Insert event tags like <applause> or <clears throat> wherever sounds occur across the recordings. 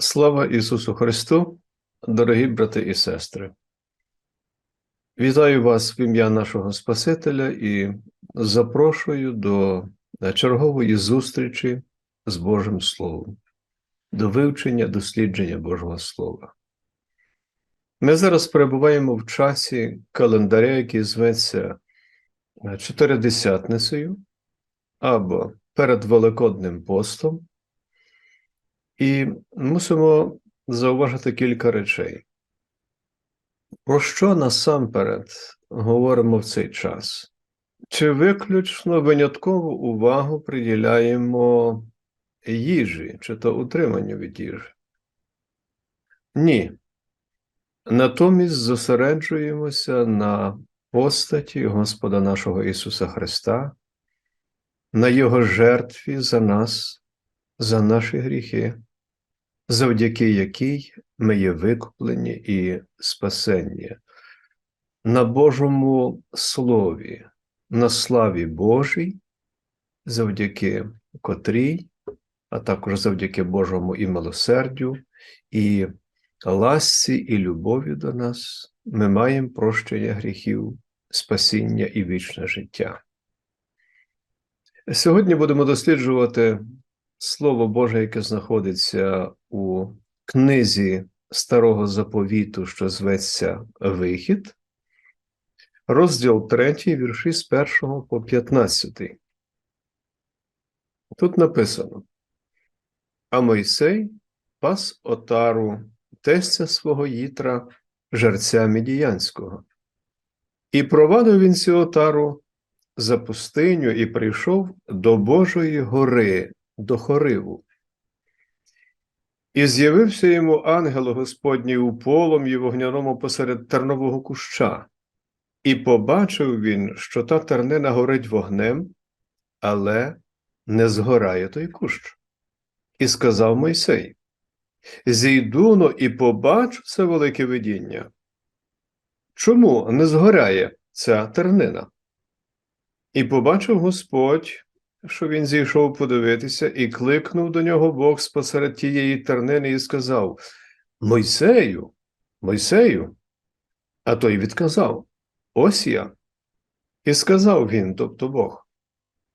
Слава Ісусу Христу, дорогі брати і сестри. Вітаю вас в ім'я нашого Спасителя і запрошую до чергової зустрічі з Божим Словом, до вивчення, дослідження Божого Слова. Ми зараз перебуваємо в часі календаря, який зветься Чотиридесятницею або перед Великодним постом. І мусимо зауважити кілька речей. Про що насамперед говоримо в цей час? Чи виключно виняткову увагу приділяємо їжі, чи то утриманню від їжі? Ні. Натомість зосереджуємося на постаті Господа нашого Ісуса Христа, на Його жертві за нас, за наші гріхи завдяки якій ми є викуплені і спасені. На Божому Слові, на славі Божій, завдяки котрій, а також завдяки Божому і милосердю, і ласці, і любові до нас, ми маємо прощення гріхів, спасіння і вічне життя. Сьогодні будемо досліджувати Слово Боже, яке знаходиться у книзі Старого Заповіту, що зветься Вихід, розділ 3, вірші з 1 по 15. Тут написано: А Мойсей пас отару, тестя свого їтра, жерця Медіянського. І провадив він цю отару за пустиню і прийшов до Божої гори до Хориву. І з'явився йому ангел Господній у полум'ї вогняному посеред тернового куща, і побачив він, що та тернина горить вогнем, але не згорає той кущ. І сказав Мойсей: Зійду но і побачу це велике видіння. Чому не згоряє ця тернина? І побачив Господь, що він зійшов подивитися і кликнув до нього Бог спосеред тієї тернини і сказав: Мойсею, Мойсею. А той відказав: Ось я. І сказав він, тобто Бог: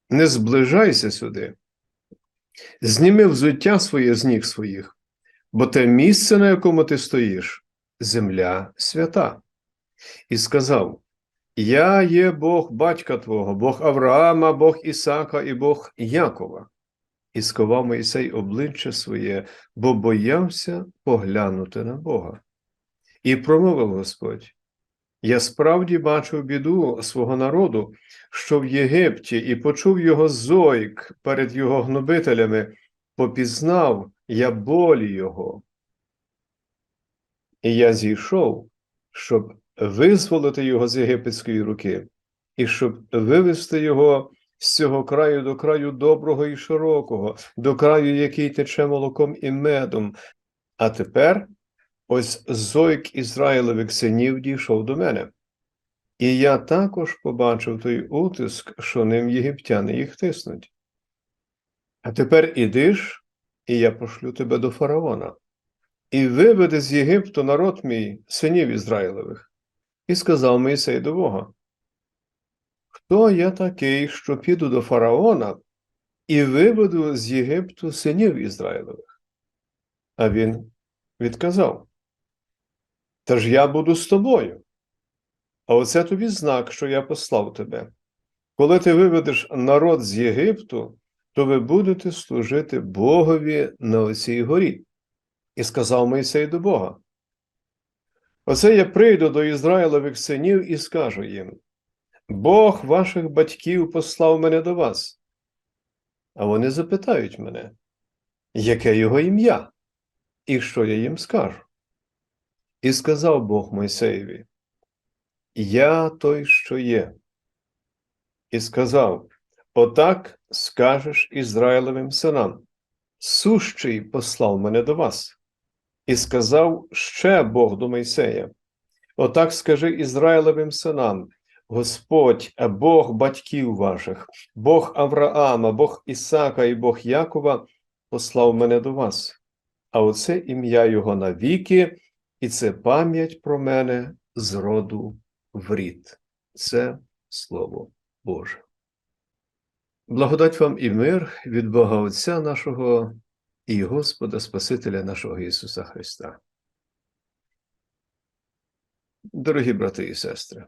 Не зближайся сюди, зніми взуття своє з ніг своїх, бо те місце, на якому ти стоїш, земля свята. І сказав: я є Бог батька Твого, Бог Авраама, Бог Ісака і Бог Якова. І сковав Мойсей обличчя своє, бо боявся поглянути на Бога. І промовив Господь: Я справді бачив біду свого народу, що в Єгипті, і почув його зойк перед його гнобителями, попізнав я болі його. І я зійшов, щоб визволити його з єгипетської руки, і щоб вивести його з цього краю до краю доброго і широкого, до краю, який тече молоком і медом. А тепер ось зойк Ізраїлевих синів дійшов до мене. І я також побачив той утиск, що ним єгиптяни їх тиснуть. А тепер ідиш, і я пошлю тебе до фараона, і виведи з Єгипту народ мій, синів Ізраїлевих. І сказав Моїсей до Бога: Хто я такий, що піду до фараона і виведу з Єгипту синів Ізраїлевих? А він відказав: Та ж я буду з тобою. А оце тобі знак, що я послав тебе. Коли ти виведеш народ з Єгипту, то ви будете служити Богові на оцій горі. І сказав Мойсей до Бога: Оце я прийду до Ізраїлових синів і скажу їм: Бог ваших батьків послав мене до вас. А вони запитають мене, яке його ім'я, і що я їм скажу? І сказав Бог Мойсеєві: Я той, що є. І сказав: Отак скажеш Ізраїлевим синам, сущий послав мене до вас. І сказав ще Бог до Мойсея: Отак скажи Ізраїлевим синам: Господь, Бог батьків ваших, Бог Авраама, Бог Ісака і Бог Якова послав мене до вас. а оце ім'я Його навіки, і це пам'ять про мене з роду в рід. Це Слово Боже. Благодать вам і мир від Бога Отця нашого і Господа Спасителя нашого Ісуса Христа. Дорогі брати і сестри,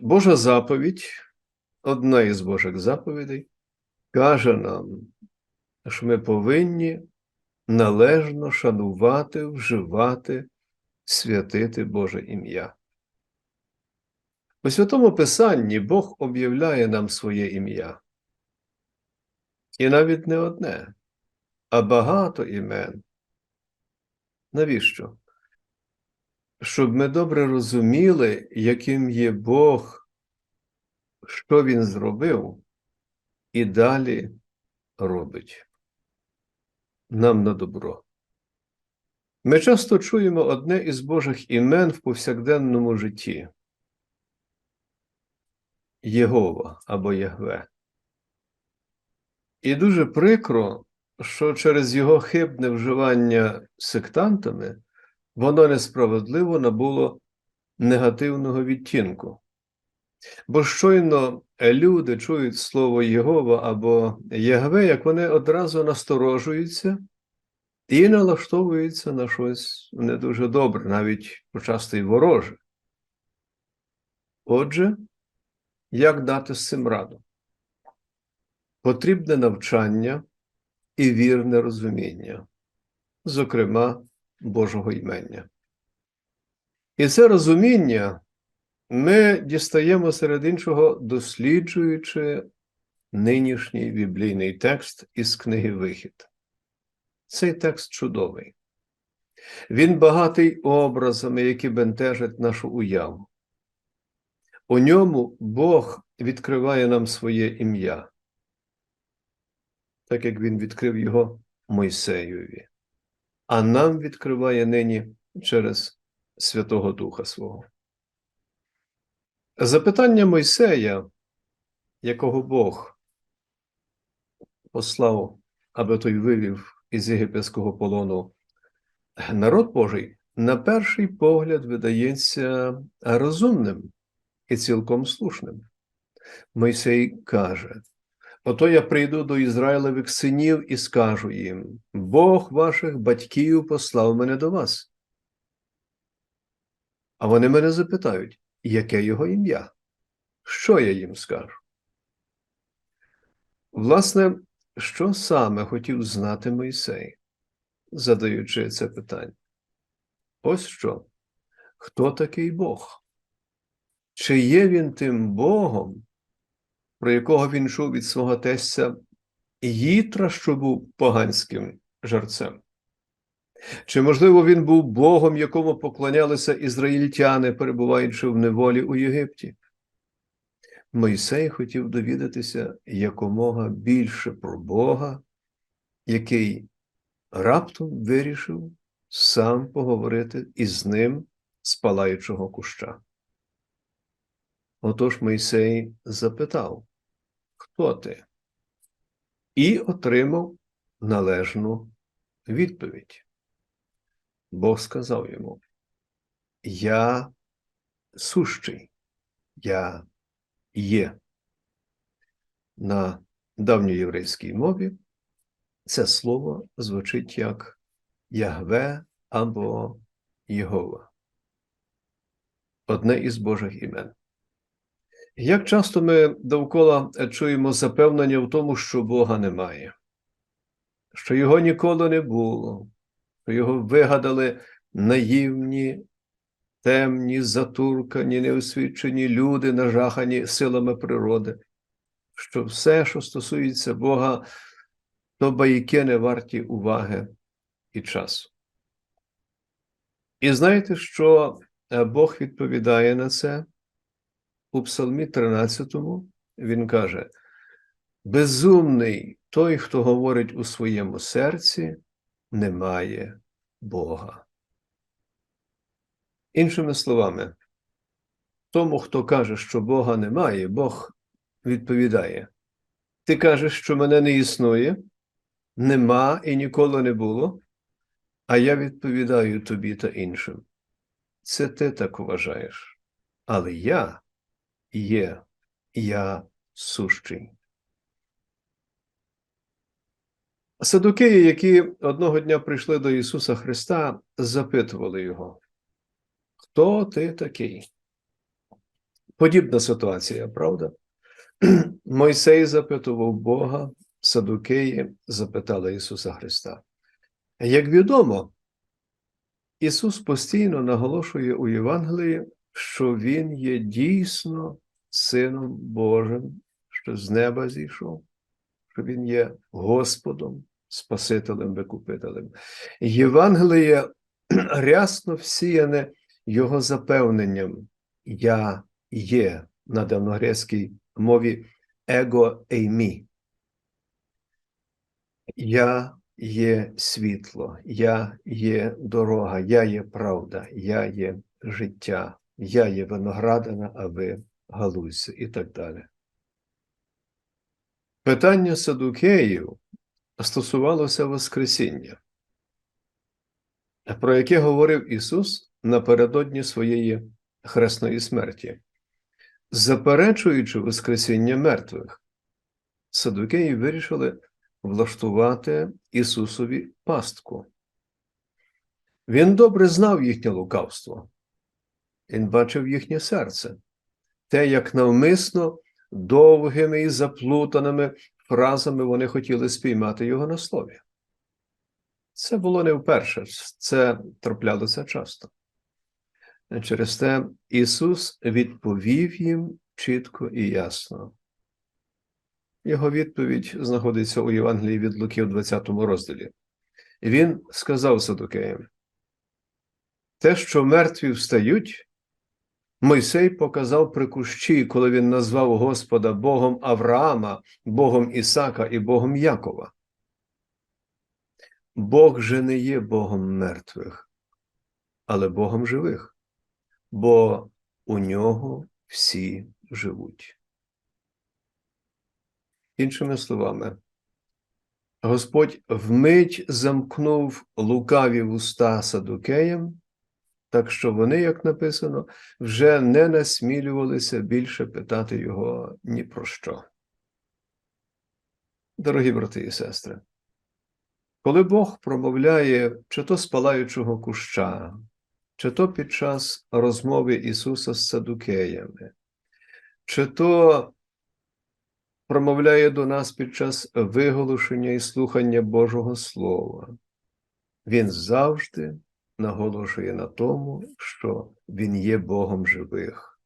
Божа заповідь, одна із Божих заповідей, каже нам, що ми повинні належно шанувати, вживати, святити Боже ім'я. У Святому Писанні Бог об'являє нам своє ім'я. І навіть не одне, а багато імен. Навіщо? Щоб ми добре розуміли, яким є Бог, що Він зробив і далі робить нам на добро. Ми часто чуємо одне із Божих імен в повсякденному житті Єгова або Ягве. І дуже прикро, що через його хибне вживання сектантами воно несправедливо набуло негативного відтінку. Бо щойно люди чують слово Єгова або Ягве, як вони одразу насторожуються і налаштовуються на щось не дуже добре, навіть почасто й вороже. Отже, як дати з цим раду? Потрібне навчання і вірне розуміння, зокрема Божого імення. І це розуміння ми дістаємо серед іншого, досліджуючи нинішній біблійний текст із книги Вихід. Цей текст чудовий. Він багатий образами, які бентежать нашу уяву. У ньому Бог відкриває нам своє ім'я, так як Він відкрив його Мойсеєві, а нам відкриває нині через Святого Духа Свого. Запитання Мойсея, якого Бог послав, аби той вивів із єгипетського полону народ Божий, на перший погляд видається розумним і цілком слушним. Мойсей каже: Ото я прийду до Ізраїлевих синів і скажу їм: Бог ваших батьків послав мене до вас. А вони мене запитають, яке його ім'я? Що я їм скажу? Власне, що саме хотів знати Мойсей, задаючи це питання? Ось що. Хто такий Бог? Чи є він тим Богом, про якого він чув від свого тестя Їтра, що був поганським жарцем? Чи, можливо, він був Богом, якому поклонялися ізраїльтяни, перебуваючи в неволі у Єгипті? Мойсей хотів довідатися якомога більше про Бога, який раптом вирішив сам поговорити із ним з палаючого куща. Отож Мойсей запитав, хто ти? І отримав належну відповідь. Бог сказав йому: Я сущий, я є. На давньоєврейській мові це слово звучить як Ягве або Єгова. Одне із Божих імен. Як часто ми довкола чуємо запевнення в тому, що Бога немає, що його ніколи не було, що його вигадали наївні, темні, затуркані, неосвічені люди, нажахані силами природи, що все, що стосується Бога, то байки не варті уваги і часу. І знаєте, що Бог відповідає на це? У Псалмі 13 він каже: Безумний той, хто говорить у своєму серці, немає Бога. Іншими словами, тому, хто каже, що Бога немає, Бог відповідає: Ти кажеш, що мене не існує, нема і ніколи не було, а я відповідаю тобі та іншим. Це ти так вважаєш. Але я є, я сущий. Садукеї, які одного дня прийшли до Ісуса Христа, запитували Його, хто ти такий? Подібна ситуація, правда? <clears throat> Мойсей запитував Бога, Садукеї запитали Ісуса Христа. Як відомо, Ісус постійно наголошує у Євангелії, що Він є дійсно Сином Божим, що з неба зійшов, що Він є Господом, Спасителем, Викупителем. Євангеліє <clears throat> рясно всіяне Його запевненням Я є на давногрецькій мові его еймі. Я є світло, я є дорога, я є правда, я є життя, я є виноградина, а ви галузь і так далі. Питання Садукеїв стосувалося Воскресіння, про яке говорив Ісус напередодні своєї хресної смерті. Заперечуючи Воскресіння мертвих, Садукеї вирішили влаштувати Ісусові пастку. Він добре знав їхнє лукавство, він бачив їхнє серце, те, як навмисно довгими і заплутаними фразами вони хотіли спіймати його на слові. Це було не вперше, це траплялося часто. Через те Ісус відповів їм чітко і ясно. Його відповідь знаходиться у Євангелії від Луки в 20 розділі. Він сказав Садукеям: те, що мертві встають, Мойсей показав при кущі, коли він назвав Господа Богом Авраама, Богом Ісака і Богом Якова. Бог же не є Богом мертвих, але Богом живих, бо у нього всі живуть. Іншими словами, Господь вмить замкнув лукаві вуста садукеям, так що вони, як написано, вже не насмілювалися більше питати його ні про що. Дорогі брати і сестри, коли Бог промовляє чи то з палаючого куща, чи то під час розмови Ісуса з садукеями, чи то промовляє до нас під час виголошення і слухання Божого Слова, Він завжди наголошує на тому, що Він є Богом живих.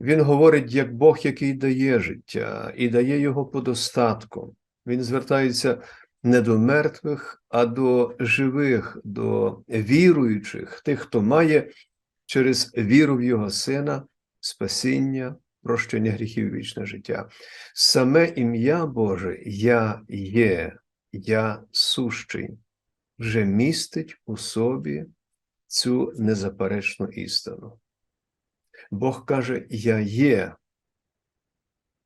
Він говорить як Бог, який дає життя і дає його по достатку. Він звертається не до мертвих, а до живих, до віруючих, тих, хто має через віру в Його Сина спасіння, прощення гріхів вічне життя. Саме ім'я Боже Я є, я сущий, вже містить у собі цю незаперечну істину. Бог каже: Я є,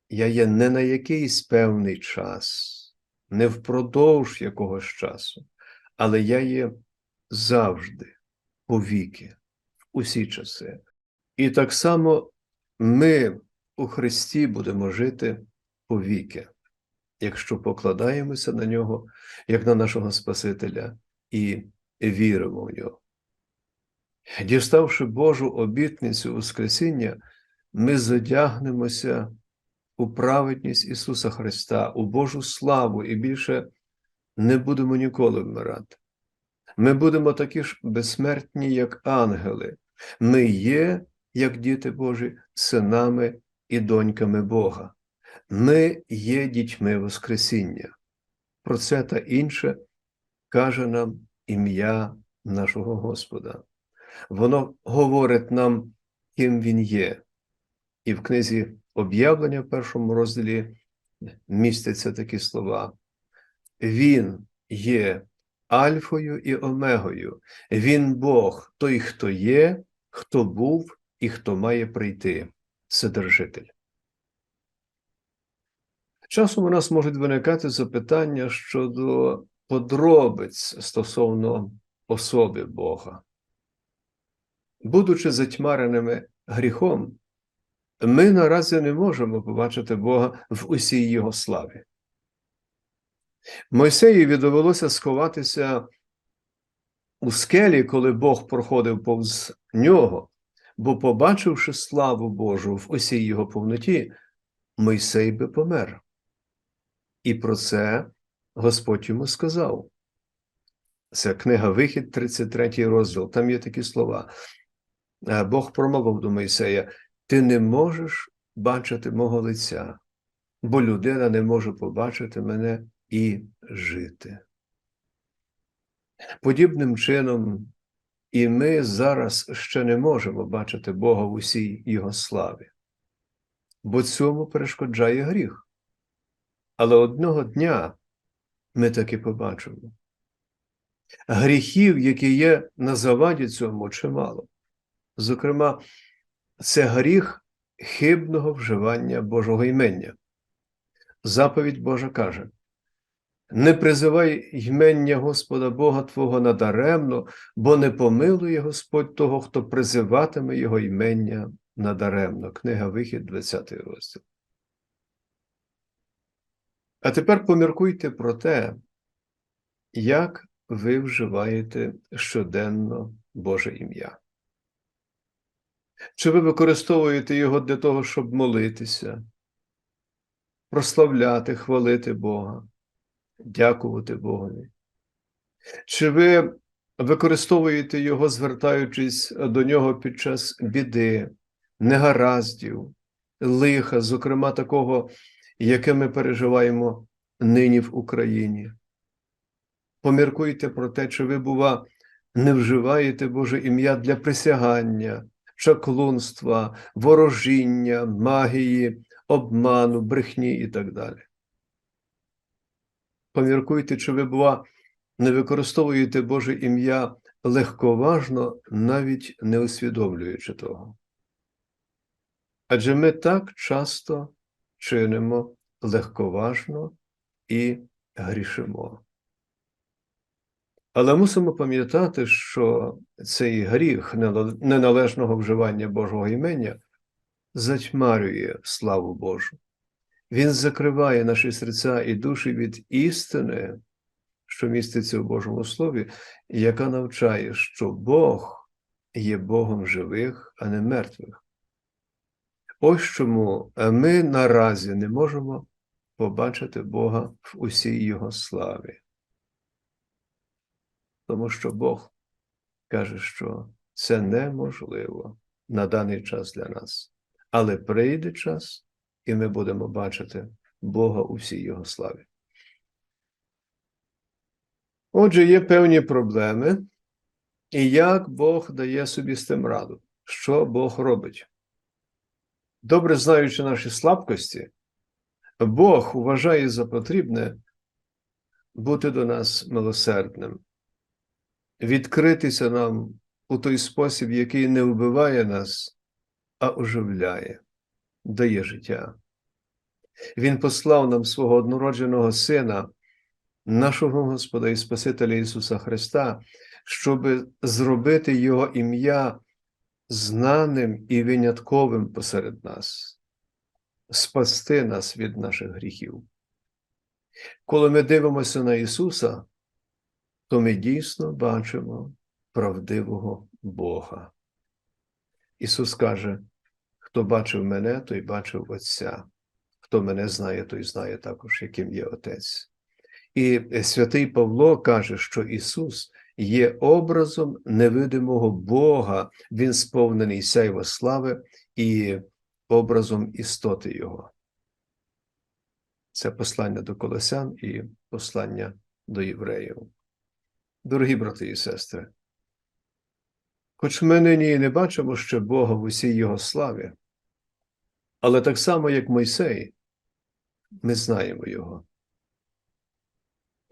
я є не на якийсь певний час, не впродовж якогось часу, але я є завжди, повіки, усі часи. І так само ми у Христі будемо жити повіки, якщо покладаємося на нього, як на нашого Спасителя, і віримо в нього. Діставши Божу обітницю Воскресіння, ми задягнемося у праведність Ісуса Христа, у Божу славу і більше не будемо ніколи вмирати. Ми будемо такі ж безсмертні, як ангели. Ми є, як діти Божі, синами і доньками Бога. Ми є дітьми Воскресіння. Про це та інше каже нам ім'я нашого Господа. Воно говорить нам, ким Він є. І в книзі об'явлення в першому розділі містяться такі слова. Він є Альфою і Омегою. Він Бог, той, хто є, хто був і хто має прийти, Вседержитель. Часом у нас можуть виникати запитання щодо подробиць стосовно особи Бога. Будучи затьмареними гріхом, ми наразі не можемо побачити Бога в усій Його славі. Мойсеєві довелося сховатися у скелі, коли Бог проходив повз нього, бо, побачивши славу Божу в усій його повноті, Мойсей би помер. І про це Господь йому сказав. Це книга Вихід, 33 розділ. Там є такі слова. Е, Бог промовив до Мойсея: Ти не можеш бачити мого лиця, бо людина не може побачити мене і жити. Подібним чином, і ми зараз ще не можемо бачити Бога в усій Його славі, бо цьому перешкоджає гріх. Але одного дня ми таки побачимо. Гріхів, які є на заваді цьому, чимало. Зокрема, це гріх хибного вживання Божого імення. Заповідь Божа каже: не призивай ймення Господа Бога Твого надаремно, бо не помилує Господь того, хто призиватиме Його ймення надаремно. Книга Вихід, 20 розділ. А тепер поміркуйте про те, як ви вживаєте щоденно Боже ім'я. Чи ви використовуєте його для того, щоб молитися, прославляти, хвалити Бога, дякувати Богові? Чи ви використовуєте його, звертаючись до нього під час біди, негараздів, лиха, зокрема такого, яке ми переживаємо нині в Україні? Поміркуйте про те, чи ви, бува, не вживаєте Боже ім'я для присягання, чаклунства, ворожіння, магії, обману, брехні і так далі. Поміркуйте, чи ви, бува, не використовуєте Боже ім'я легковажно, навіть не усвідомлюючи того. Адже ми так часто чинимо легковажно і грішимо. Але мусимо пам'ятати, що цей гріх неналежного вживання Божого імення затьмарює славу Божу. Він закриває наші серця і душі від істини, що міститься в Божому Слові, яка навчає, що Бог є Богом живих, а не мертвих. Ось чому ми наразі не можемо побачити Бога в усій Його славі тому що Бог каже, що це неможливо на даний час для нас. Але прийде час, і ми будемо бачити Бога у всій Його славі. Отже, є певні проблеми, і як Бог дає собі з тим раду, що Бог робить. Добре знаючи наші слабкості, Бог вважає за потрібне бути до нас милосердним відкритися нам у той спосіб, який не вбиває нас, а оживляє, дає життя. Він послав нам свого однородженого Сина, нашого Господа і Спасителя Ісуса Христа, щоб зробити Його ім'я знаним і винятковим посеред нас, спасти нас від наших гріхів. Коли ми дивимося на Ісуса, то ми дійсно бачимо правдивого Бога. Ісус каже: хто бачив мене, той бачив Отця, хто мене знає, той знає також, яким є Отець. І святий Павло каже, що Ісус є образом невидимого Бога, Він сповнений сяйва слави і образом істоти Його. Це послання до Колосян і послання до євреїв. Дорогі брати і сестри, хоч ми нині і не бачимо ще Бога в усій Його славі, але так само, як Мойсей, ми знаємо Його.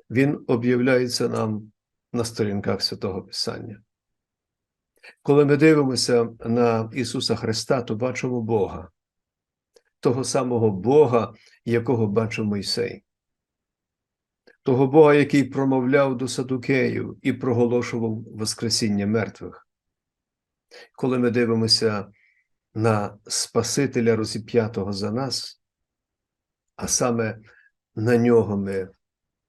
Він об'являється нам на сторінках Святого Писання. Коли ми дивимося на Ісуса Христа, то бачимо Бога. того самого Бога, якого бачив Мойсей, того Бога, який промовляв до Садукеїв і проголошував Воскресіння мертвих. Коли ми дивимося на Спасителя розіп'ятого за нас, а саме на нього ми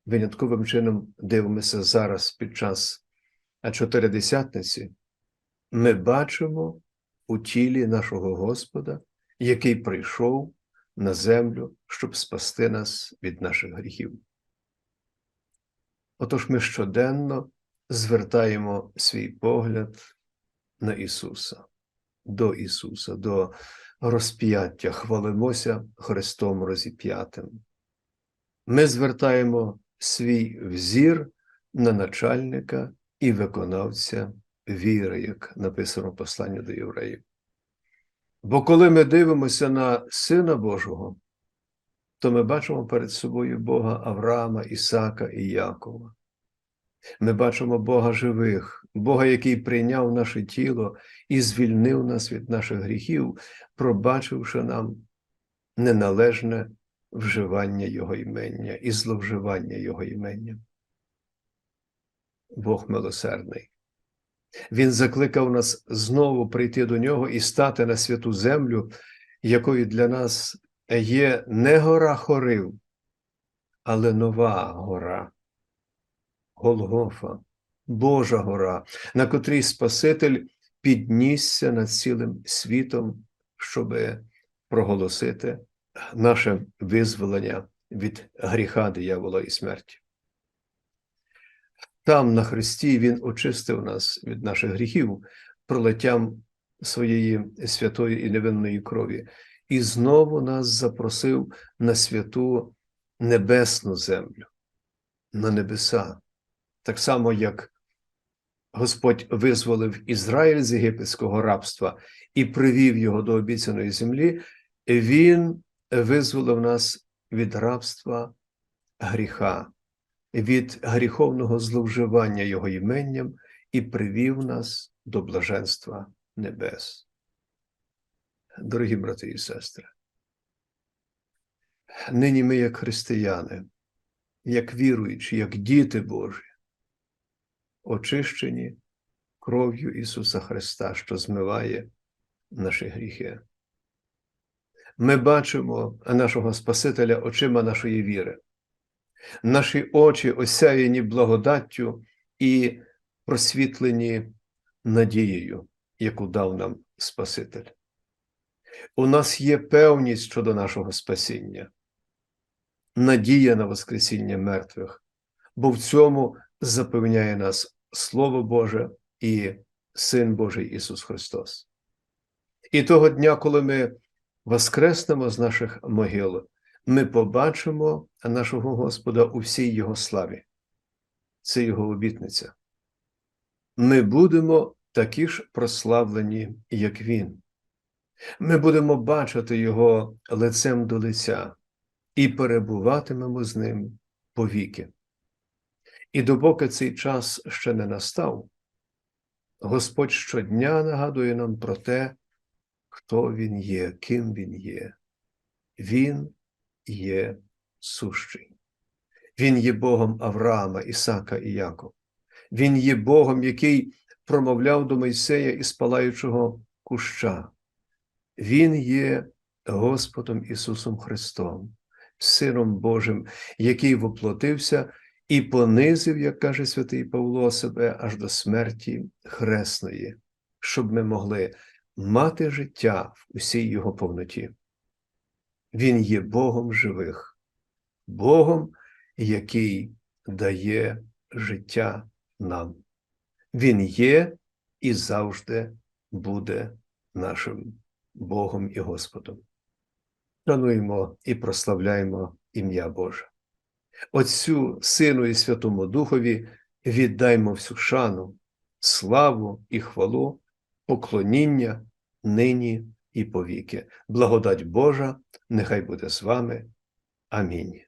винятковим чином дивимося зараз під час Чотиридесятниці, ми бачимо у тілі нашого Господа, який прийшов на землю, щоб спасти нас від наших гріхів. Отож ми щоденно звертаємо свій погляд на Ісуса, до Ісуса, до розп'яття, хвалимося Христом розіп'ятим. Ми звертаємо свій взір на начальника і виконавця віри, як написано в посланні до євреїв. Бо коли ми дивимося на Сина Божого, то ми бачимо перед собою Бога Авраама, Ісака і Якова. Ми бачимо Бога живих, Бога, який прийняв наше тіло і звільнив нас від наших гріхів, пробачивши нам неналежне вживання Його імення і зловживання Його імення. Бог милосердний. Він закликав нас знову прийти до нього і стати на святу землю, якою для нас є не гора хорив, але нова гора, Голгофа, Божа гора, на котрій Спаситель піднісся над цілим світом, щоб проголосити наше визволення від гріха диявола і смерті. Там, на Христі, Він очистив нас від наших гріхів пролиттям своєї святої і невинної крові, і знову нас запросив на святу небесну землю, на небеса, так само, як Господь визволив Ізраїль з єгипетського рабства і привів його до обіцяної землі, Він визволив нас від рабства гріха від гріховного зловживання Його іменням і привів нас до блаженства небес. Дорогі брати і сестри, нині ми, як християни, як віруючі, як діти Божі, очищені кров'ю Ісуса Христа, що змиває наші гріхи. Ми бачимо нашого Спасителя очима нашої віри наші очі осяяні благодаттю і просвітлені надією, яку дав нам Спаситель. У нас є певність щодо нашого спасіння, надія на Воскресіння мертвих, бо в цьому запевняє нас Слово Боже і Син Божий Ісус Христос. І того дня, коли ми воскреснемо з наших могил, ми побачимо нашого Господа у всій Його славі. Це Його обітниця. Ми будемо такі ж прославлені, як Він. Ми будемо бачити Його лицем до лиця і перебуватимемо з ним повіки. І допоки цей час ще не настав, Господь щодня нагадує нам про те, хто Він є, ким Він є. Він є сущий. Він є Богом Авраама, Ісака і Якова. Він є Богом, який промовляв до Мойсея із палаючого куща. Він є Господом Ісусом Христом, Сином Божим, який воплотився і понизив, як каже святий Павло, себе аж до смерті хресної, щоб ми могли мати життя в усій його повноті. Він є Богом живих, Богом, який дає життя нам. Він є і завжди буде нашим Богом і Господом. Шануємо і прославляємо ім'я Боже. Отцю Сину і Святому Духові віддаймо всю шану, славу і хвалу, поклоніння нині і повіки. Благодать Божа, нехай буде з вами. Амінь.